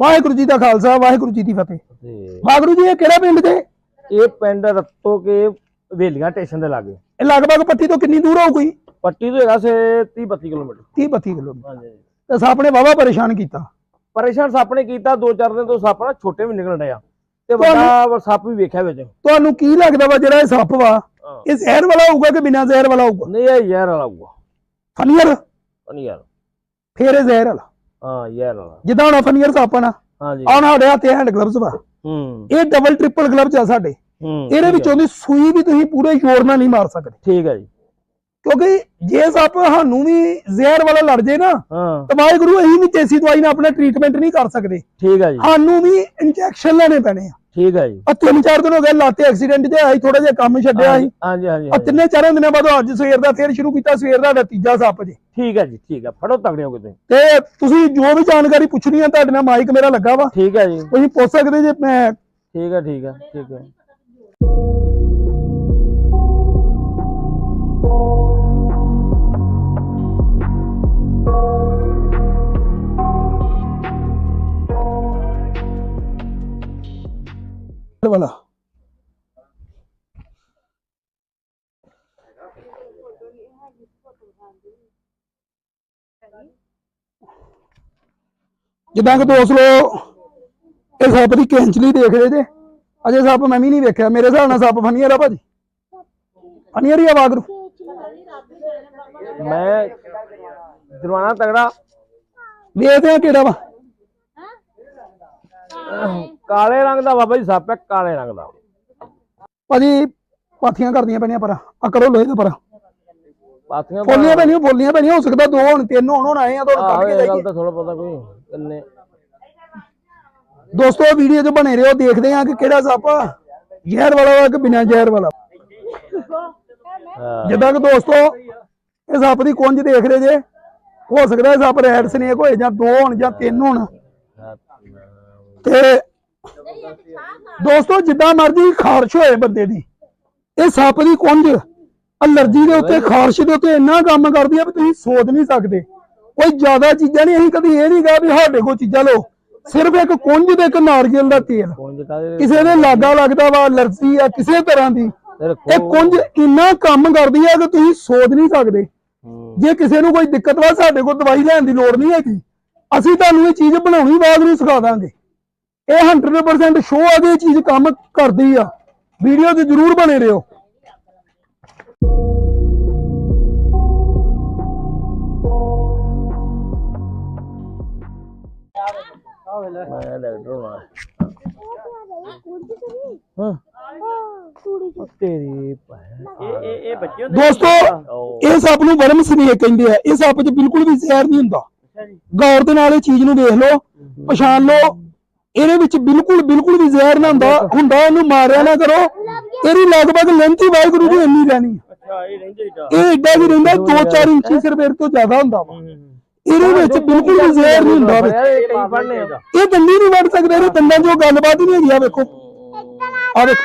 ਵਾਹਿਗੁਰੂ ਜੀ ਦਾ ਖਾਲਸਾ ਵਾਹਿਗੁਰੂ ਜੀ ਦੀ ਫਤਿਹ। ਤੇ ਵਾਹਿਗੁਰੂ ਜੀ ਇਹ ਕਿਹੜਾ ਪਿੰਡ ਜੇ? ਇਹ ਪਿੰਡ ਰੱਤੋ ਕੇ ਵੇਲੀਆਂ ਸਟੇਸ਼ਨ ਦੇ ਲਾਗੇ। ਇਹ ਲਗਭਗ ਪੱਟੀ ਤੋਂ ਕਿੰਨੀ ਦੂਰ ਹੋਊ ਕੋਈ ਪੱਟੀ ਤੋਂ ਹੈਗਾ ਸੇ 30 32 ਕਿਲੋਮੀਟਰ। 30 32 ਕਿਲੋਮੀਟਰ। ਹਾਂਜੀ। ਤੇ ਸੱਪ ਨੇ ਵਾਵਾ ਪਰੇਸ਼ਾਨ ਕੀਤਾ। ਪਰੇਸ਼ਾਨ ਸੱਪ ਨੇ ਕੀਤਾ ਦੋ ਚਾਰ ਦਿਨ ਤੋਂ ਸੱਪ ਨਾ ਛੋਟੇ ਵੀ ਨਿਕਲਣ ਡਿਆ। ਤੇ ਵੱਡਾ ਸੱਪ ਵੀ ਵੇਖਿਆ ਵਿੱਚ। ਤੁਹਾਨੂੰ ਕੀ ਲੱਗਦਾ ਵਾ ਜਿਹੜਾ ਇਹ ਸੱਪ ਵਾ। ਇਹ ਜ਼ਹਿਰ ਵਾਲਾ ਹੋਊਗਾ ਕਿ ਬਿਨਾਂ ਜ਼ਹਿਰ ਵਾਲਾ ਹੋਊਗਾ? ਨਹੀਂ ਇਹ ਯਾਰ ਵਾਲਾ ਹੋਊਗਾ। ਫਨੀਅਰ? ਯਾਰ ਫੇਰ ਜ਼ਹਿਰ ਵਾਲਾ। ਹਾਂ ਵਾਲਾ ਜਿੱਦਾਂ ਹੁਣ ਫਨੀਅਰ ਸੱਪ ਆ ਹਾਂਜੀ। ਆਹ ਸਾਡੇ ਹੱਥੇ ਹੈਂਡ ਗਲਵਸ ਵਾ। ਹੂੰ। ਇਹ ਡਬਲ ਟ੍ਰਿਪਲ ਗਲਵਸ ਆ ਸਾਡੇ। ਇਹਦੇ ਵਿੱਚੋਂ ਦੀ ਸੂਈ ਵੀ ਤੁਸੀਂ ਪੂਰੇ ਜ਼ੋਰ ਨਾਲ ਨਹੀਂ ਮਾਰ ਸਕਦੇ। ਠੀਕ ਹੈ ਜੀ। ਕਿਉਂਕਿ ਜੇ ਸੱਪ ਸਾਨੂੰ ਵੀ ਜ਼ਹਿਰ ਵਾਲਾ ਲੜ ਜੇ ਨਾ ਤਾਂ ਵਾਹਿਗੁਰੂ ਅਸੀਂ ਵੀ ਦੇਸੀ ਦਵਾਈ ਨਾਲ ਆਪਣਾ ਟ੍ਰੀਟਮੈਂਟ ਨਹੀਂ ਕਰ ਸਕਦੇ। ਠੀਕ ਹੈ ਜੀ। ਸਾਨੂੰ ਵੀ ਇੰਜੈਕਸ਼ਨ ਲੈਣੇ ਪੈਣੇ ਆ। ਠੀਕ ਹੈ ਜੀ। ਆ ਤਿੰਨ ਚਾਰ ਦਿਨ ਹੋ ਗਏ ਲਾਤੇ ਐਕਸੀਡੈਂਟ ਤੇ ਆਈ ਥੋੜਾ ਜਿਹਾ ਕੰਮ ਛੱਡਿਆ ਸੀ। ਹਾਂਜੀ ਹਾਂਜੀ ਆ। ਤਿੰਨੇ ਚਾਰਾਂ ਦਿਨਾਂ ਬਾਅਦ ਅੱਜ ਸਵੇਰ ਦਾ ਫੇਰ ਸ਼ੁਰੂ ਕੀਤਾ ਸਵੇਰ ਦਾ ਸਾਡਾ ਤੀਜਾ ਸੱਪ ਜੇ। ਠੀਕ ਹੈ ਜੀ ਠੀਕ ਹੈ ਫੜੋ ਤਗੜੇ ਹੋ ਕੇ ਤੁਸੀਂ। ਤੇ ਤੁਸੀਂ ਜੋ ਵੀ ਜਾਣਕਾਰੀ ਪੁੱਛਣੀ ਆ ਤੁਹਾਡੇ ਨਾਲ ਮਾਈਕ ਮੇਰਾ ਲੱਗਾ ਵਾ। ਠੀਕ ਹੈ ਜੀ। ਤੁਸੀਂ ਪੁੱਛ ਸਕਦੇ ਜੇ ਮੈਂ ਠੀਕ ਹੈ ਠੀਕ ਹੈ ਠੀਕ ਹੈ ਵਾਲਾ। ਜਿੱਦਾਂ ਕਿ ਦੋਸਤ ਇਹ ਸੱਪ ਦੀ ਕੈਂਚਲੀ ਦੇਖ ਰਹੇ ਜੇ ਅਜੇ ਸੱਪ ਮੈਂ ਵੀ ਨਹੀਂ ਵੇਖਿਆ। ਮੇਰੇ ਹਿਸਾਬ ਨਾਲ ਸੱਪ ਫਨੀਅਰ ਆ ਭਾਜੀ। ਫਨੀਅਰ ਹੀ ਆ ਵਾਗਰੂ ਮੈਂ ਜਰਵਾਨਾ ਤਗੜਾ ਵੇਖਦੇ ਆ ਕਿਹੜਾ ਵਾ। ਕਾਲੇ ਰੰਗ ਦਾ ਬਾਬਾ ਜੀ ਸੱਪ ਹੈ ਕਾਲੇ ਰੰਗ ਦਾ। ਭਾਜੀ ਪਾਥੀਆਂ ਕਰਦੀਆਂ ਪੈਣੀਆਂ ਪਰ ਆ ਕਰੋ ਲੋਹੇ ਦਾ ਪਰ ਪਾਥੀਆਂ ਫੋਲੀਆਂ ਪੈਣੀਆਂ ਫੋਲੀਆਂ ਪੈਣੀਆਂ ਹੋ ਸਕਦਾ ਦੋ ਹੁਣ ਤਿੰਨ ਹੁਣ ਹੁਣ ਆਏ ਆ ਤੁਹਾਨੂੰ ਕੱਢ ਕੇ ਜਾਈਏ ਗੱਲ ਤਾਂ ਥੋੜਾ ਪਤਾ ਕੋਈ ਕਿੰਨੇ ਦੋਸਤੋ ਵੀਡੀਓ 'ਚ ਬਣੇ ਰਹੋ ਦੇਖਦੇ ਆ ਕਿ ਕਿਹੜਾ ਸੱਪ ਜ਼ਹਿਰ ਵਾਲਾ ਵਾ ਕਿ ਬਿਨਾਂ ਜ਼ਹਿਰ ਵਾਲਾ। ਜਿੱਦਾਂ ਕਿ ਦੋਸਤੋ ਇਹ ਸੱਪ ਦੀ ਕੁੰਜ ਦੇਖ ਰਹੇ ਜੇ। ਹੋ ਸਕਦਾ ਇਹ ਸੱਪ ਰੈਡ ਸਨੇਕ ਹੋਏ ਜਾਂ ਦੋ ਹੋਣ ਜਾਂ ਤਿੰਨ ਹੋਣ। ਤੇ ਦੋਸਤੋ ਜਿੱਦਾਂ ਮਰਜ਼ੀ ਖਾਰਸ਼ ਹੋਏ ਬੰਦੇ ਦੀ। ਇਹ ਸੱਪ ਦੀ ਕੁੰਜ ਅਲਰਜੀ ਦੇ ਉੱਤੇ ਖਾਰਸ਼ ਦੇ ਉੱਤੇ ਇੰਨਾ ਕੰਮ ਕਰਦੀ ਆ ਵੀ ਤੁਸੀਂ ਸੋਚ ਨਹੀਂ ਸਕਦੇ। ਕੋਈ ਜ਼ਿਆਦਾ ਚੀਜ਼ਾਂ ਨਹੀਂ ਅਸੀਂ ਕਦੀ ਇਹ ਨਹੀਂ ਕਿਹਾ ਵੀ ਸਾਡੇ ਕੋਲ ਚੀਜ਼ਾਂ ਲਓ। ਸਿਰਫ ਇੱਕ ਕੁੰਜ ਤੇ ਇੱਕ ਨਾਰੀਅਲ ਦਾ ਤੇਲ। ਕਿਸੇ ਦੇ ਲਾਗਾ ਲੱਗਦਾ ਵਾ ਅਲਰਜੀ ਆ ਕਿਸੇ ਤਰ੍ਹਾਂ ਦੀ। ਇਹ ਕੁੰਜ ਇੰਨਾ ਕੰਮ ਕਰਦੀ ਆ ਕਿ ਤੁਸੀਂ ਸੋਚ ਨਹੀਂ ਸਕਦੇ। ਜੇ ਕਿਸੇ ਨੂੰ ਕੋਈ ਦਿੱਕਤ ਵਾ ਸਾਡੇ ਕੋਲ ਦਵਾਈ ਲੈਣ ਦੀ ਲੋੜ ਨਹੀਂ ਹੈਗੀ। ਅਸੀਂ ਤੁਹਾਨੂੰ ਇਹ ਚੀਜ਼ ਬਣਾਉਣੀ ਬਾਅਦ ਨੂੰ ਸਿਖਾ ਦਾਂਗੇ। ਇਹ 100% ਸ਼ੋਅ ਆ ਇਹ ਚੀਜ਼ ਕੰਮ ਕਰਦੀ ਆ। ਵੀਡੀਓ 'ਚ ਜ਼ਰੂਰ ਬਣੇ ਰਹੋ। ਮੈਂ ਡਾਕਟਰ ਹੋਣਾ ਹਾਂ। ਉਹ ਤੇਰੀ ਭੈਣ ਇਹ ਇਹ ਇਹ ਬੱਚੇ ਦੋਸਤੋ ਇਹ ਸੱਪ ਨੂੰ ਵਰਮ ਸਨੇਕ ਕਹਿੰਦੇ ਆ। ਇਹ ਸੱਪ 'ਚ ਬਿਲਕੁਲ ਵੀ ਜ਼ਹਿਰ ਨਹੀਂ ਹੁੰਦਾ। ਗੌਰ ਦੇ ਨਾਲ ਇਹ ਚੀਜ਼ ਨੂੰ ਵੇਖ ਲਓ ਪਛਾਣ ਲਓ। ਇਹਦੇ ਵਿੱਚ ਬਿਲਕੁਲ ਬਿਲਕੁਲ ਵੀ ਜ਼ਹਿਰ ਨਾ ਹੁੰਦਾ। ਹੁੰਦਾ ਇਹਨੂੰ ਮਾਰਿਆ ਨਾ ਕਰੋ। ਇਹਦੀ ਲਗਭਗ ਲੈਂਥੀ ਵਾਹਿਗੁਰੂ ਜੀ ਇੰਨੀ ਰਹਿਣੀ। ਅੱਛਾ ਇਹ ਰਹਿੰਦੇ ਇਹ ਵੀ ਰਹਿੰਦਾ 2-4 ਇੰਚੀ ਸਿਰਫ ਇਹਦੇ ਤੋਂ ਜ਼ਿਆਦਾ ਹੁੰਦਾ ਵਾ। ਇਹਦੇ ਵਿੱਚ ਬਿਲਕੁਲ ਵੀ ਜ਼ਹਿਰ ਨਹੀਂ ਹੁੰਦਾ ਇਹ ਇਹ ਦੰਦੀ ਨਹੀਂ ਵੱਢ ਸਕਦੇ ਇਹਦੇ ਦੰਦਾਂ 'ਚੋਂ ਗੱਲਬਾਤ ਹੀ ਨਹੀਂ ਹੈਗੀ ਆ ਵੇਖੋ। ਆ ਵੇਖੋ।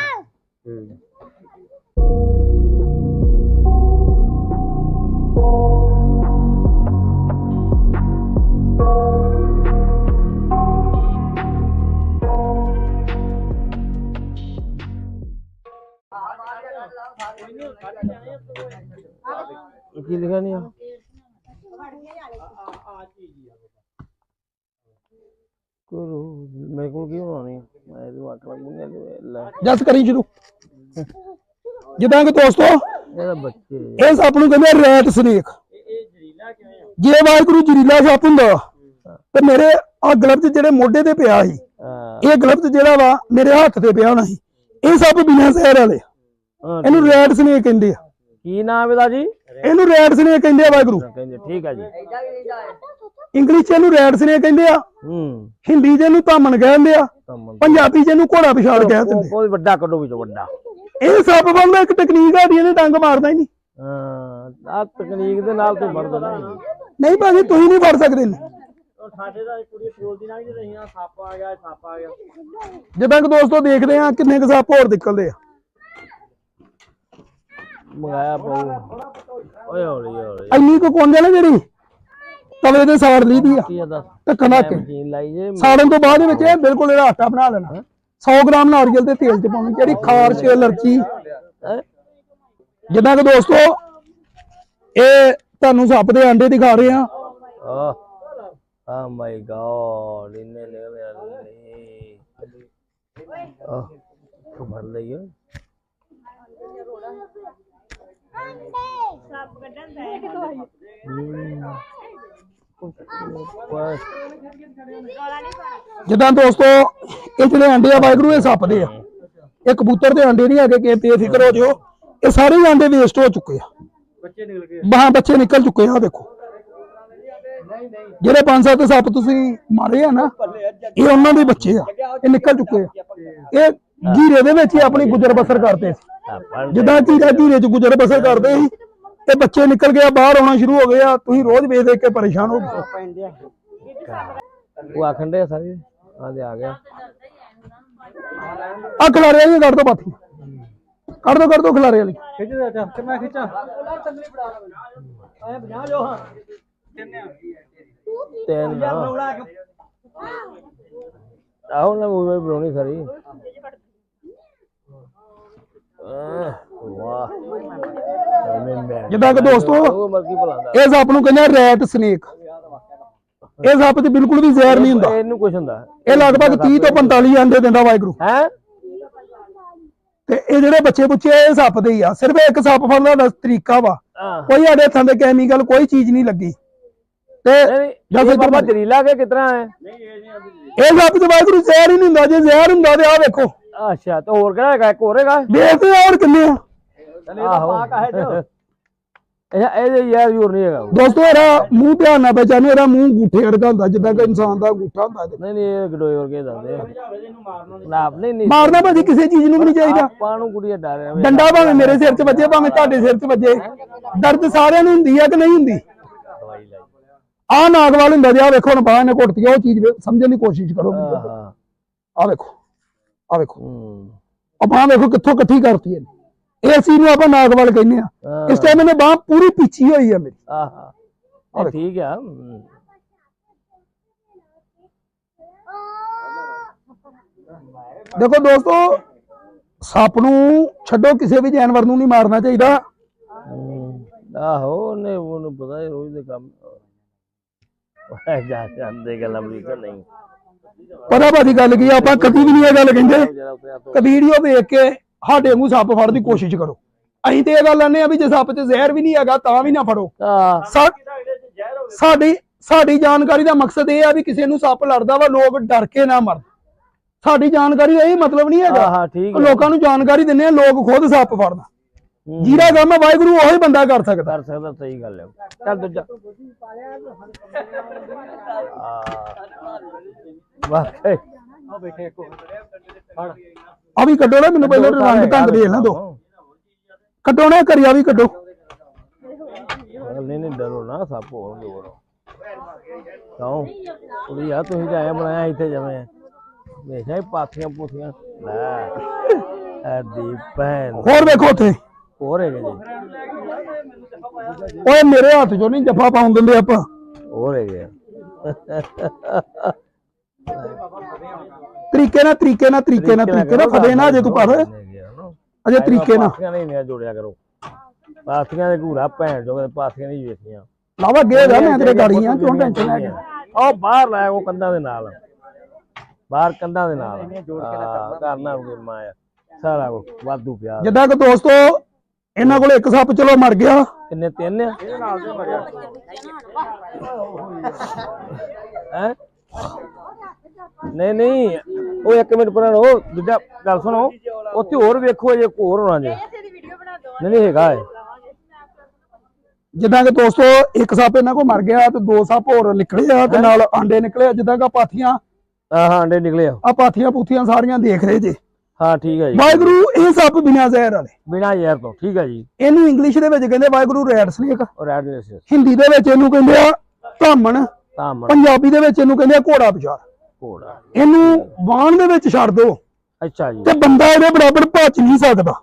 ਕੀ ਲਿਖਿਆ ਨਹੀਂ ਆ? ਕਰੋ ਮੇਰੇ ਕੋਲ ਕੀ ਹੋਣੀ ਮੈਂ ਇਹਨੂੰ ਆਖਣਾ ਮੁੰਨੇ ਲੈ ਜਸ ਕਰੀ ਸ਼ੁਰੂ। ਜਿੱਦਾਂ ਕਿ ਦੋਸਤੋ ਇਹਦਾ ਬੱਚੇ। ਇਹ ਸੱਪ ਨੂੰ ਕਹਿੰਦੇ ਰੈਟ ਸਨੇਕ। ਜੇ ਵਾਹਿਗੁਰੂ ਜ਼ਰੀਲਾ ਸੱਪ ਹੁੰਦਾ ਤੇ ਮੇਰੇ ਆ ਗਲਵਜ਼ ਜਿਹੜੇ ਮੋਢੇ ਤੇ ਪਿਆ ਸੀ ਇਹ ਗਲਵਜ਼ ਜਿਹੜਾ ਵਾ ਮੇਰੇ ਹੱਥ ਤੇ ਪਿਆ ਹੋਣਾ ਸੀ। ਇਹ ਸੱਪ ਬਿਨਾਂ ਜ਼ਹਿਰ ਵਾਲੇ ਇਹਨੂੰ ਰੈਡ ਸਨੇਕ ਕਹਿੰਦੇ ਆ। ਕੀ ਨਾਮ ਇਹਦਾ ਜੀ? ਇਹਨੂੰ ਰੈਡ ਸਨੇਕ ਕਹਿੰਦੇ ਆ ਵਾਹਿਗੁਰੂ। ਕਹਿੰਦੇ ਠੀਕ ਆ ਜੀ। ਇੰਗਲਿਸ਼ 'ਚ ਇਹਨੂੰ ਰੈਡ ਸਨੇਕ ਕਹਿੰਦੇ ਆ। ਹੂੰ। ਹਿੰਦੀ 'ਚ ਇਹਨੂੰ ਧਾਮਣ ਕਹਿੰਦੇ ਆ। ਪੰਜਾਬੀ 'ਚ ਇਹਨੂੰ ਘੋੜਾ ਪਿਛਾੜ ਕਹਿ ਦਿੰਦੇ ਕੋਈ ਵੱਡਾ ਕੱਢੋ ਵਿੱਚੋਂ ਵੱਡਾ। ਇਹ ਸੱਪ ਬੰਦਾ ਇੱਕ ਟੈਕਨੀਕ ਆ ਇਹਨੇ ਡੰਗ ਮਾਰਦਾ ਹੀ ਨਹੀਂ। ਹਾਂ ਆ ਤਕਨੀਕ ਦੇ ਨਾਲ ਤੂੰ ਮਰਦ ਨਹੀਂ ਨਹੀਂ ਭਾਜੀ ਤੁਸੀਂ ਨਹੀਂ ਫੜ ਸਕਦੇ ਇਹਨੂੰ। ਸਾਡੇ ਦਾ ਕੁੜੀ ਬੋਲਦੀ ਨਾ ਕਿ ਸੱਪ ਆ ਗਿਆ ਸੱਪ ਆ ਗਿਆ। ਜਿੱਦਾਂ ਕਿ ਦੋਸਤੋ ਦੇਖਦੇ ਆ ਕਿੰਨੇ ਕੁ ਸੱਪ ਹੋਰ ਨਿਕਲਦੇ ਆ। ਮੰਗਾਇਆ ਪਊ। ਓਏ ਹੌਲੀ ਹੌਲੀ। ਇੰਨੀ ਕੁ ਆ ਨਾ ਜਿਹੜੀ? ਤਵੇ ਤੇ ਸਾੜ ਲਈਦੀ ਆ। ਕੀ ਆ ਦੱਸ? ਢੱਕਣ ਰੱਖ ਕੇ। ਮਸ਼ੀਨ ਲਾਈ ਜੇ ਸਾੜਨ ਤੋਂ ਬਾਅਦ ਵਿੱਚ ਇਹ ਬਿਲਕੁਲ ਇਹਦਾ ਆਟਾ ਬਣਾ ਲੈਣਾ। 100 ਗ੍ਰਾਮ ਨਾਰੀਅਲ ਦੇ ਤੇਲ ਚ ਪਾਉਣੀ ਜਿਹੜੀ ਖਾਰਸ਼ ਅਲਰਜੀ ਹੈਂ? ਜਿੱਦਾਂ ਕਿ ਦੋਸਤੋ ਇਹ ਤੁਹਾਨੂੰ ਸੱਪ ਦੇ ਅੰਡੇ ਦਿਖਾ ਰਹੇ ਆ oh my god, ਇੰਨੇ ਨਿਕਲੇ ਨਹੀਂ ਆਹ ਖਬਰ ਜਿੱਦਾਂ ਦੋਸਤੋ ਇਹ ਜਿਹੜੇ ਅੰਡੇ ਆ ਵਾਹਿਗੁਰੂ ਇਹ ਸੱਪ ਦੇ ਆ। ਇਹ ਕਬੂਤਰ ਦੇ ਅੰਡੇ ਨਹੀਂ ਹੈਗੇ ਕਿ ਬੇਫਿਕਰ ਹੋ ਜਿਓ। ਇਹ ਸਾਰੇ ਹੀ ਅੰਡੇ ਵੇਸਟ ਹੋ ਚੁੱਕੇ ਆ। ਬੱਚੇ ਨਿਕਲ ਗਏ। ਬਾਹਾਂ ਬੱਚੇ ਨਿਕਲ ਚੁੱਕੇ ਆ ਦੇਖੋ। ਜਿਹੜੇ ਪੰਜ ਸੱਤ ਸੱਪ ਤੁਸੀਂ ਮਾਰੇ ਆ ਨਾ ਇਹ ਉਹਨਾਂ ਦੇ ਬੱਚੇ ਆ। ਇਹ ਨਿਕਲ ਚੁੱਕੇ ਆ। ਇਹ ਜੀਰੇ ਦੇ ਵਿੱਚ ਹੀ ਆਪਣੀ ਗੁਜ਼ਰ ਬਸਰ ਕਰਦੇ ਸੀ। ਜਿੱਦਾਂ ਜੀਰਾ ਜੀਰੇ ਚ ਗੁਜ਼ਰ ਬਸਰ ਕਰਦੇ ਸੀ। ਇਹ ਬੱਚੇ ਨਿਕਲ ਗਏ ਆ ਬਾਹਰ ਆਉਣਾ ਸ਼ੁਰੂ ਹੋ ਗਏ ਆ। ਤੁਸੀਂ ਰੋਜ਼ ਵੇਖ ਦੇਖ ਕੇ ਪਰੇਸ਼ਾਨ ਹੋ ਗਏ। ਉਹ ਆਖਣ ਦੇ ਸਾਰੇ? ਆ ਦੇ ਆ ਗਿਆ। ਆ ਖਲਾਰੇ ਵਾਲੀ ਕੱਢ ਦੋ ਬਾਥੀ। ਕੱਢ ਦੋ ਕੱਢ ਦੋ ਖਲਾਰੇ ਵਾਲੀ। ਖਿੱਚ ਦੇ ਚੱਲ ਕਿ ਮੈਂ ਖਿੱਚਾਂ? ਆਏ 50 ਜੋ ਹਾਂ। ਤਿੰਨ। ਆਹੋ ਨਾ ਮੂਵੀ ਬਣਾਉਣੀ ਸਾਰੀ। ਵਾਹ। ਜਿੱਦਾਂ ਕਿ ਦੋਸਤੋ ਇਹ ਸੱਪ ਨੂੰ ਕਹਿੰਦੇ ਰੈਟ ਸਨੇਕ। ਇਹ ਸੱਪ ਤੇ ਬਿਲਕੁਲ ਵੀ ਜ਼ਹਿਰ ਨਹੀਂ ਹੁੰਦਾ। ਇਹਨੂੰ ਕੁਛ ਹੁੰਦਾ। ਇਹ ਲਗਭਗ 30 ਤੋਂ 45 ਅੰਡੇ ਦਿੰਦਾ ਵਾਹਿਗੁਰੂ। ਹੈ? ਤੇ ਇਹ ਜਿਹੜੇ ਬੱਚੇ ਬੁੱਚੇ ਆ, ਇਹ ਸੱਪ ਦੇ ਹੀ ਆ। ਸਿਰਫ ਇੱਕ ਸੱਪ ਫੜਨ ਦਾ ਤਰੀਕਾ ਵਾ। ਕੋਈ ਸਾਡੇ ਹੱਥਾਂ ਦੇ ਕੈਮੀਕਲ ਕੋਈ ਚੀਜ਼ ਨਹੀਂ ਲੱਗੀ। ਤੇ ਜਦ ਬਾਬਾ ਜਰੀਲਾ ਕੇ ਕਿਤਨਾ ਹੈ? ਇਹ ਸੱਪ ਤੇ ਵਾਹਿਗੁਰੂ ਜ਼ਹਿਰ ਹੀ ਨਹੀਂ ਹੁੰਦਾ। ਜੇ ਜ਼ਹਿਰ ਹੁੰਦਾ ਤੇ ਆ ਵੇਖੋ। ਅੱਛਾ ਤੇ ਹੋਰ ਕਿਹੜਾ ਹੈਗਾ? ਇੱਕ ਹੋਰ ਹੈਗਾ? ਵੇਖਦੇ ਆ ਹੋਰ ਕਿੰਨੇ ਆ? ਆਹੋ। ਇਹ ਇਹਦੇ ਯਾਰ ਯੂਰ ਨਹੀਂ ਹੈਗਾ ਦੋਸਤੋ ਇਹਦਾ ਮੂੰਹ ਧਿਆਨ ਨਾਲ ਬਚਾਨੇ ਇਹਦਾ ਮੂੰਹ ਗੂਠੇ ਵਰਗਾ ਹੁੰਦਾ ਜਿੱਦਾਂ ਕਿ ਇਨਸਾਨ ਦਾ ਗੂਠਾ ਹੁੰਦਾ। ਨਹੀਂ ਨਹੀਂ ਇਹ ਗਡੋਏ ਵਰਗੇ ਦੱਸਦੇ ਨਾ ਨਹੀਂ ਨਹੀਂ। ਮਾਰਨਾ ਭਾਜੀ ਕਿਸੇ ਚੀਜ਼ ਨੂੰ ਵੀ ਨਹੀਂ ਚਾਹੀਦਾ। ਆਪਾਂ ਨੂੰ ਕੁੜੀਆਂ ਡਰ ਰਿਹਾ ਡੰਡਾ ਭਾਵੇਂ ਮੇਰੇ ਸਿਰ 'ਚ ਵੱਜੇ ਭਾਵੇਂ ਤੁਹਾਡੇ ਸਿਰ 'ਚ ਵੱਜੇ। ਦਰਦ ਸਾਰਿਆਂ ਨੂੰ ਹੁੰਦੀ ਆ ਕਿ ਨਹੀਂ ਹੁੰਦੀ? ਆਹ ਨਾਗਵਾਲ ਹੁੰਦਾ ਜੀ ਆਹ ਵੇਖੋ ਹੁਣ ਬਾਹਾਂ ਨੇ ਘੁੱਟਤੀ ਆ, ਉਹ ਚੀਜ਼ ਸਮਝਣ ਦੀ ਕੋਸ਼ਿਸ਼ ਕਰੋ। ਹਾਂ। ਆਹ ਵੇਖੋ। ਆਹ ਵੇਖੋ। ਆ ਬਾਹ ਵੇਖੋ ਕਿੱਥੋਂ ਇਕੱਠੀ ਕਰਤੀ ਇਹਨੇ। ਇਹ ਨੂੰ ਆਪਾਂ ਨਾਗਵਾਲ ਕਹਿੰਦੇ ਆ। ਇਸ ਟਾਈਮ ਇਹਨੇ ਬਾਹ ਪੂਰੀ ਪਿੱਛੀ ਹੋਈ ਆ ਮੇਰੀ। ਆਹਾ ਇਹ ਠੀਕ ਆ। ਦੇਖੋ ਦੋਸਤੋ ਸੱਪ ਨੂੰ ਛੱਡੋ ਕਿਸੇ ਵੀ ਜਾਨਵਰ ਨੂੰ ਨਹੀਂ ਮਾਰਨਾ ਚਾਹੀਦਾ। ਆਹੋ ਉਹਨੇ ਉਹਨੂੰ ਪਤਾ ਹੈ ਰੋਜ਼ ਦੇ ਕੰਮ ਜਾ ਜਾਂਦੇ ਗੱਲ ਅਮਰੀਕਾ ਨਹੀਂ ਪਤਾ ਭਾਜੀ ਗੱਲ ਕੀ ਆ ਆਪਾਂ ਕਦੀ ਵੀ ਨਹੀਂ ਇਹ ਗੱਲ ਕਹਿੰਦੇ। ਕਿ ਵੀਡੀਓ ਵੇਖ ਕੇ ਸਾਡੇ ਵਾਂਗੂ ਸੱਪ ਫੜਨ ਦੀ ਕੋਸ਼ਿਸ਼ ਕਰੋ। ਅਸੀਂ ਤੇ ਇਹ ਗੱਲ ਆਨੇ ਆ ਵੀ ਜੇ ਸੱਪ 'ਚ ਜ਼ਹਿਰ ਵੀ ਨਹੀਂ ਹੈਗਾ ਤਾਂ ਵੀ ਨਾ ਫੜੋ। ਸਾਡੀ ਸਾਡੀ ਜਾਣਕਾਰੀ ਦਾ ਮਕਸਦ ਇਹ ਆ ਵੀ ਕਿਸੇ ਨੂੰ ਸੱਪ ਲੜਦਾ ਵਾ ਲੋਕ ਡਰ ਕੇ ਨਾ ਮਰਨ। ਸਾਡੀ ਜਾਣਕਾਰੀ ਇਹ ਮਤਲਬ ਨਹੀਂ ਹੈਗਾ। ਲੋਕਾਂ ਨੂੰ ਜਾਣਕਾਰੀ ਦਿੰਨੇ ਆ ਲੋਕ ਖੁਦ ਸੱਪ ਫੜਨਾ। ਜੀਰਾ ਕੰਮ ਵਾਹਿਗੁਰੂ ਉਹੀ ਬੰਦਾ ਕਰ ਸਕਦਾ। ਕਰ ਸਕਦਾ ਸਹੀ ਗੱਲ ਹੈ ਚੱਲ ਦੂਜਾ। ਆ ਵਾਹ ਆ ਬੈਠੇ ਕੋ ਫੜ। ਆ ਵੀ ਕੱਢੋ ਨਾ ਮੈਨੂੰ ਪਹਿਲਾਂ ਰੰਗ ਢੰਗ ਦੇ ਲੈਣ ਦੋ। ਕੱਢੋ ਨਾ ਕਰਿਆ ਵੀ ਕੱਢੋ। ਨਹੀਂ ਨਹੀਂ ਡਰੋ ਨਾ ਸੱਪ ਹੋਰ ਕਿਉਂ? ਕੁੜੀ ਆ ਤੁਸੀਂ ਤਾਂ ਐ ਬਣਾਇਆ ਇੱਥੇ ਜਵੇਂ। ਹਮੇਸ਼ਾ ਹੀ ਪਾਥੀਆਂ ਪੂਥੀਆਂ ਲੈ ਐ ਦੀ ਭੈਣ। ਹੋਰ ਵੇਖੋ ਉੱਥੇ। ਹੋਰ ਹੈਗੇ ਜੀ। ਓਏ ਮੇਰੇ ਹੱਥ 'ਚੋਂ ਨਹੀਂ ਜੱਫਾ ਪਾਉਣ ਦਿੰਦੇ ਆਪਾਂ। ਹੋਰ ਹੈਗੇ ਆ। ਤਰੀਕੇ ਨਾਲ ਤਰੀਕੇ ਨਾਲ ਤਰੀਕੇ ਨਾਲ ਤਰੀਕੇ ਨਾਲ ਫਦੇ ਨਾ ਜੇ ਤੂੰ ਕਰ ਹੈਗੇ ਆ ਨਾ। ਅਜੇ ਤਰੀਕੇ ਨਾਲ। ਪਾਥੀਆਂ ਨਹੀਂ ਨਾ ਜੋੜਿਆ ਕਰੋ। ਪਾਥੀਆਂ ਦੇ ਘੂਰਾ ਭੈਣ ਜੋ ਪਾਥੀਆਂ ਨਹੀਂ ਵੇਖੀਆਂ। ਲਾਵਾ ਗੇ ਦਾ ਮੈਂ ਤੇਰੇ ਗਾੜੀ ਆ ਕਿਉਂ ਟੈਨਸ਼ਨ ਲੈ ਕੇ? ਉਹ ਬਾਹਰ ਲਾਇਆ ਉਹ ਕੰਧਾਂ ਦੇ ਨਾਲ। ਬਾਹਰ ਕੰਧਾਂ ਦੇ ਨਾਲ। ਹਾਂ, ਕਰਨਾ ਵੀ ਮਾਇਆ। ਸਾਰਾ ਕੁਝ ਵਾਧੂ ਪਿਆ ਜਿੱਦਾਂ ਕਿ ਦੋਸਤੋ ਇਹਨਾਂ ਕੋਲ ਇੱਕ ਸੱਪ ਚਲੋ ਮਰ ਗਿਆ। ਕਿੰਨੇ ਤਿੰਨ ਆ? ਹੈ? ਨਹੀਂ ਨਹੀਂ ਉਹ ਇੱਕ ਮਿੰਟ ਪਰ ਉਹ ਦੂਜਾ ਗੱਲ ਸੁਣੋ। ਉੱਥੇ ਹੋਰ ਵੇਖੋ ਜੇ ਹੋਰ ਹੋਣਾ ਜੇ। ਨਹੀਂ ਨਹੀਂ ਹੈਗਾ ਹੈ ਜਿੱਦਾਂ ਕਿ ਦੋਸਤੋ ਇੱਕ ਸੱਪ ਇਹਨਾਂ ਕੋਲ ਮਰ ਗਿਆ ਤੇ ਦੋ ਸੱਪ ਹੋਰ ਨਿਕਲੇ ਆ ਤੇ ਨਾਲ ਆਂਡੇ ਨਿਕਲੇ ਆ ਜਿੱਦਾਂ ਕਿ ਪਾਥੀਆਂ। ਆਹ ਹਾਂ ਅੰਡੇ ਨਿਕਲੇ ਆ। ਆ ਪਾਥੀਆਂ ਪੂਥੀਆਂ ਸਾਰੀਆਂ ਦੇਖ ਰਹੇ ਜੇ। ਹਾਂ ਠੀਕ ਹੈ ਜੀ। ਵਾਹਿਗੁਰੂ ਇਹ ਸੱਪ ਬਿਨਾਂ ਜ਼ਹਿਰ ਵਾਲੇ। ਬਿਨਾ ਜ਼ਹਿਰ ਤੋਂ ਠੀਕ ਹੈ ਜੀ। ਇਹਨੂੰ ਇੰਗਲਿਸ਼ ਦੇ ਵਿੱਚ ਕਹਿੰਦੇ ਵਾਹਿਗੁਰੂ ਰੈਡ ਸਨੇਕ ਉਹ ਰੈਡ ਨੈਸ ਹਿੰਦੀ ਦੇ ਵਿੱਚ ਇਹਨੂੰ ਕਹਿੰਦੇ ਆ ਧਾਮਣ। ਮਰ ਪੰਜਾਬੀ ਦੇ ਵਿੱਚ ਇਹਨੂੰ ਕਹਿੰਦੇ ਆ ਘੋੜਾ ਪਿਸ਼ਾਰ ਘੋੜਾ। ਇਹਨੂੰ ਬਾਣ ਦੇ ਵਿੱਚ ਛੱਡ ਦਿਓ। ਅੱਛਾ ਜੀ। ਤੇ ਬੰਦਾ ਇਹਦੇ ਬਰਾਬਰ ਭੱਜ ਨਹੀਂ ਸਕਦਾ।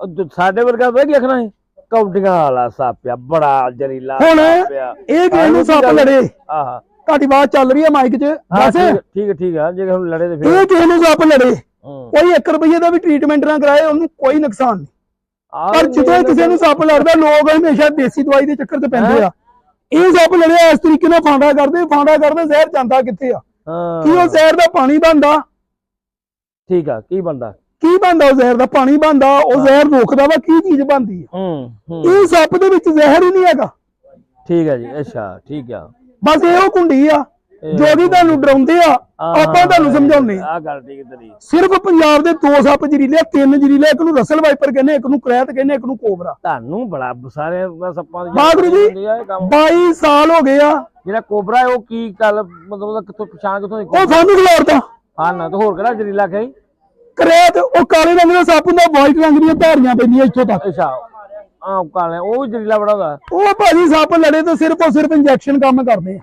ਉਹ ਦ- ਸਾਡੇ ਵਰਗਾ ਵੇ ਦੇਖਣਾ ਹੈ ਕੌਡੀਆਂ ਵਾਲਾ ਸੱਪ ਆ ਬੜਾ ਜ਼ਰੀਲਾ ਹੁਣ ਇਹ ਕਿਸੇ ਨੂੰ ਸੱਪ ਲੜੇ? ਆਹਾ। ਤੁਹਾਡੀ ਆਵਾਜ਼ ਚੱਲ ਰਹੀ ਹੈ ਮਾਈਕ 'ਚ। ਹਾਂ ਬਸ। ਠੀਕ ਠੀਕ ਠੀਕ ਆ ਜੇ ਹੁਣ ਲੜੇ ਤੇ ਫਿਰ ਇਹ ਕਿਸੇ ਨੂੰ ਸੱਪ ਲੜੇ। ਹੂੰ। ਕੋਈ 1 ਰੁਪਏ ਦਾ ਵੀ ਟ੍ਰੀਟਮੈਂਟ ਨਾ ਕਰਾਏ ਉਹਨੂੰ ਕੋਈ ਨੁਕਸਾਨ ਨਹੀਂ। ਆਹ ਪਰ ਜਦੋਂ ਕਿਸੇ ਨੂੰ ਸੱਪ ਲੜਦਾ ਲੋਕ ਹਮੇਸ਼ਾ ਦੇਸੀ ਦਵਾਈ ਦੇ ਚੱਕਰ 'ਚ ਪੈਂਦੇ ਆ। ਇਹ ਸੱਪ ਲੜਿਆ ਇਸ ਤਰੀਕੇ ਨਾਲ ਫਾਂਡਾ ਕਰਦੇ ਫਾਂਡਾ ਕਰਦੇ ਜ਼ਹਿਰ ਜਾਂਦਾ ਕਿੱਥੇ ਆ? ਹਾਂ। ਕੀ ਉਹ ਜ਼ਹਿਰ ਦਾ ਪਾਣੀ ਬਣਦਾ? ਠੀਕ ਆ ਕੀ ਬੰਦਾ ਕੀ ਬਣਦਾ ਉਹ ਜ਼ਹਿਰ ਦਾ ਪਾਣੀ ਬਣਦਾ? ਉਹ ਜ਼ਹਿਰ ਰੋਕਦਾ ਵਾ ਕੀ ਚੀਜ਼ ਬਣਦੀ ਆ? ਹੂੰ ਹੂੰ। ਇਹ ਸੱਪ ਦੇ ਵਿੱਚ ਜ਼ਹਿਰ ਹੀ ਨਹੀਂ ਹੈਗਾ। ਠੀਕ ਆ ਜੀ ਅੱਛਾ ਠੀਕ ਆ। ਬਸ ਇਹ ਉਹ ਕੁੰਡੀ ਆ ਜੋ ਕਿ ਤੁਹਾਨੂੰ ਡਰਾਉਂਦੇ ਆ ਆਪਾਂ ਤੁਹਾਨੂੰ ਸਮਝਾਉਂਦੇ ਆ। ਆ ਗੱਲ ਠੀਕ ਤੇਰੀ। ਸਿਰਫ ਪੰਜਾਬ ਦੇ ਦੋ ਸੱਪ ਜ਼ਰੀਲੇ ਤਿੰਨ ਜ਼ਰੀਲੇ ਇੱਕ ਨੂੰ ਰਸਲ ਵਾਈਪਰ ਕਹਿੰਦੇ ਇੱਕ ਨੂੰ ਕਰੈਤ ਕਹਿੰਦੇ ਇੱਕ ਨੂੰ ਕੋਬਰਾ। ਤੁਹਾਨੂੰ ਬੜਾ ਸਾਰੇ ਸੱਪਾਂ ਦੀ ਵਾਹਿਗੁਰੂ ਜੀ। ਹੁੰਦੀ ਆ ਇਹ ਕੰਮ। 22 ਸਾਲ ਹੋ ਗਏ ਆ। ਜਿਹੜਾ ਕੋਬਰਾ ਹੈ ਉਹ ਕੀ ਗੱਲ ਮਤਲਬ ਕਿੱਥੋਂ ਪਛਾਣ ਕਿੱਥੋਂ ਉਹ ਸਾਨੂੰ ਖਿਲਾਰਦਾ ਹਾਂ ਨਾ ਤੇ ਹੋਰ ਕਿਹੜਾ ਜ਼ਰੀਲਾ ਕਹੀ? ਕਰੈਤ ਉਹ ਕਾਲੇ ਰੰਗ ਦਾ ਸੱਪ ਹੁੰਦਾ ਵਾਈਟ ਰੰਗ ਦੀਆਂ ਧਾਰੀਆਂ ਪੈਂਦੀਆਂ ਇੱਥੋਂ ਤੱਕ। ਅੱਛਾ ਆ ਕਾਲੇ ਉਹ ਵੀ ਜ਼ਰੀਲਾ ਬੜਾ ਹੁੰਦਾ ਉਹ ਭਾਜੀ ਸੱਪ ਲੜੇ ਤਾਂ ਸਿਰਫ ਔਰ ਸਿਰਫ ਇੰਜੈਕਸ਼ਨ ਕੰਮ ਕਰਦੇ ਆ।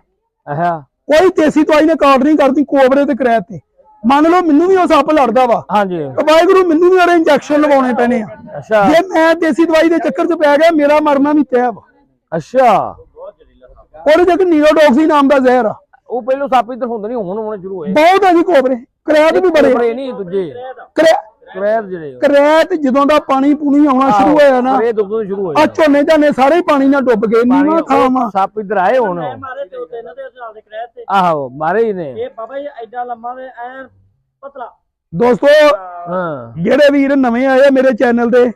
ਆਹਾ ਕੋਈ ਦੇਸੀ ਦਵਾਈ ਨੇ ਕਾਰਡ ਨਹੀਂ ਕਰਦੀ ਕੋਬਰੇ ਤੇ ਕਰੈਤ ਤੇ। ਮੰਨ ਲਓ ਮੈਨੂੰ ਵੀ ਉਹ ਸੱਪ ਲੜਦਾ ਵਾ। ਹਾਂਜੀ। ਤੇ ਵਾਹਿਗੁਰੂ ਮੈਨੂੰ ਵੀ ਉਹਦੇ ਇੰਜੈਕਸ਼ਨ ਲਵਾਉਣੇ ਪੈਣੇ ਆ। ਅੱਛਾ। ਜੇ ਮੈਂ ਦੇਸੀ ਦਵਾਈ ਦੇ ਚੱਕਰ 'ਚ ਪੈ ਗਿਆ ਮੇਰਾ ਮਰਨਾ ਵੀ ਤੈਅ ਵਾ? ਅੱਛਾ। ਉਹਦੇ ਚ ਇੱਕ ਨੀਰੋਟੌਕਸੀ ਨਾਮ ਦਾ ਜ਼ਹਿਰ ਆ। ਉਹ ਪਹਿਲੋਂ ਸੱਪ ਇੱਧਰ ਹੁੰਦੇ ਨਹੀਂ ਹੁਣ ਹੋਣੇ ਸ਼ੁਰੂ ਹੋਏ। ਬਹੁਤ ਆ ਜੀ ਕੋਬਰੇ। ਕਰੈਤ ਵੀ ਬੜੇ ਨਹੀਂ ਦੂਜੇ। ਕਰੈ- ਕਰੈਰ ਜਿਹੜੇ ਕਰੈਤ ਜਦੋਂ ਦਾ ਪਾਣੀ ਪੂਣੀ ਆਉਣਾ ਸ਼ੁਰੂ ਹੋਇਆ ਨਾ ਇਹ ਤੋਂ ਸ਼ੁਰੂ ਹੋਏ ਆ ਝੋਨੇ ਝਾਨੇ ਸਾਰੇ ਹੀ ਪਾਣੀ ਨਾਲ ਡੁੱਬ ਗਏ ਨੀਵਾ ਥਾਵਾਂ। ਸੱਪ ਇੱਧਰ ਆਏ ਹੁਣ। ਮਾਰੇ ਤੇ ਉੱਤੇ ਇਹਨਾਂ ਦੇ ਹਿਸਾਬ ਦੇ ਕ੍ਰੈਤ ਤੇ। ਆਹੋ ਮਾਰੇ ਹੀ ਨੇ। ਇਹ ਬਾਬਾ ਜੀ ਐਡਾ ਲੰਮਾ ਤੇ ਐ ਪਤਲਾ। ਦੋਸਤੋ ਹਾਂ। ਜਿਹੜੇ ਵੀਰ ਨਵੇਂ ਆਏ ਆ ਮੇਰੇ ਚੈਨਲ ਤੇ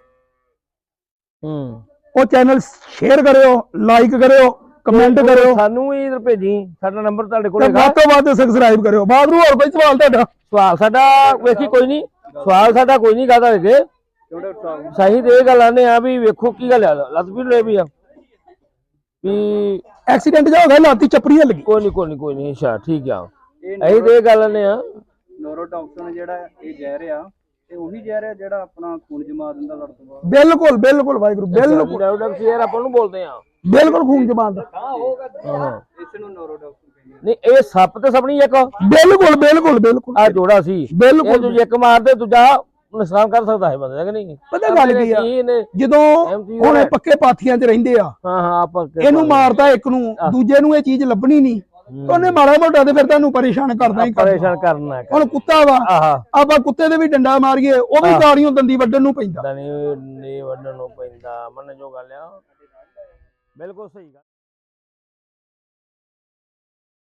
ਹੂੰ। ਉਹ ਚੈਨਲ ਸ਼ੇਅਰ ਕਰਿਓ ਲਾਈਕ ਕਰਿਓ ਕਮੈਂਟ ਕਰਿਓ। ਸਾਨੂੰ ਵੀ ਇੱਧਰ ਭੇਜੀ ਸਾਡਾ ਨੰਬਰ ਤੁਹਾਡੇ ਕੋਲ ਹੈਗਾ। ਵੱਧ ਤੋਂ ਵੱਧ ਸਬਸਕ੍ਰਾਈਬ ਕਰਿਓ। ਬਾਦਰੂ ਹੋਰ ਕੋਈ ਸਵਾਲ ਤੁਹਾਡਾ? ਸਵਾਲ ਸਾਡਾ ਵੇਖੀ ਕੋਈ ਨਹੀਂ ਸਵਾਲ ਸਾਡਾ ਕੋਈ ਨਹੀਂ ਕਹਦਾ ਹੈਗੇ ਸਹੀ ਤੇ ਇਹ ਗੱਲ ਆਨੇ ਆ ਵੀ ਵੇਖੋ ਕੀ ਗੱਲ ਆ ਲੱਤ ਵੀ ਲੈ ਵੀ ਆ। ਵੀ ਐਕਸੀਡੈਂਟ ਜਾ ਹੋ ਗਿਆ ਲਾਤੀ ਚੱਪੜੀ ਹਿੱਲ ਗਈ। ਕੋਈ ਨਹੀਂ ਕੋਈ ਨਹੀਂ ਕੋਈ ਨਹੀਂ ਅੱਛਾ ਠੀਕ ਆ। ਅਸੀਂ ਤੇ ਇਹ ਗੱਲ ਆਨੇ ਆ ਨੋਰੋਟੌਕਸਿਨ ਜਿਹੜਾ ਇਹ ਜ਼ਹਿਰ ਆ ਇਹ ਉਹੀ ਜ਼ਹਿਰ ਆ ਜਿਹੜਾ ਆਪਣਾ ਖੂਨ ਜਮਾ ਦਿੰਦਾ ਲੜ ਤੋਂ ਬਾਅਦ? ਬਿਲਕੁਲ ਬਿਲਕੁਲ ਵਾਹਿਗੁਰੂ ਬਿਲਕੁਲ। ਡਾਕਟਰ ਸ਼ੇਰ ਆਪਾਂ ਨੂੰ ਬੋਲਦੇ ਆ ਬਿਲਕੁਲ ਖੂਨ ਜਮਾਨ ਦਾ ਹਾਂ ਇਸ ਨੂੰ ਨੋਰੋਟੌਕਸਿਨ ਨਹੀਂ ਇਹ ਸੱਪ ਤੇ ਸਭ ਨਹੀਂ ਇੱਕ। ਬਿਲਕੁਲ ਬਿਲਕੁਲ ਬਿਲਕੁਲ। ਆ ਜੋੜਾ ਸੀ। ਬਿਲਕੁਲ ਜੋ ਇੱਕ ਮਾਰਦੇ ਦੂਜਾ ਨੁਕਸਾਨ ਕਰ ਸਕਦਾ ਹੈ ਬੰਦੇ ਦਾ ਕਿ ਨਹੀਂ? ਪਤਾ ਗੱਲ ਕੀ ਆ? ਜਦੋਂ ਹੁਣ ਇਹ। ਪੱਕੇ ਪਾਥੀਆਂ 'ਚ ਰਹਿੰਦੇ ਆ ਹਾਂ ਹਾਂ ਆਪਾਂ ਇਹਨੂੰ ਮਾਰਦਾ ਇੱਕ ਨੂੰ ਦੂਜੇ ਨੂੰ ਇਹ ਚੀਜ਼ ਲੱਭਣੀ ਨਹੀਂ। ਉਹਨੇ ਮਾੜਾ ਮੋਟਾ ਤੇ ਫਿਰ ਤੁਹਾਨੂੰ ਪਰੇਸ਼ਾਨ ਕਰਦਾ ਹੀ ਪਰੇਸ਼ਾਨ ਕਰਨਾ ਹੁਣ ਕੁੱਤਾ ਵਾ ਆਪਾਂ ਕੁੱਤੇ ਦੇ ਵੀ ਡੰਡਾ ਮਾਰੀਏ ਉਹ ਵੀ ਗਾੜੀਆਂ ਦੰਦੀ ਵੱਢਣ ਨੂੰ ਪੈਂਦਾ। ਨਹੀਂ ਨਹੀਂ ਵੱਢਣ ਨੂੰ ਪੈਂਦਾ ਮੰਨ ਜੋ ਗੱਲ ਆ। ਬਿਲਕੁਲ ਸਹੀ ਗੱਲ।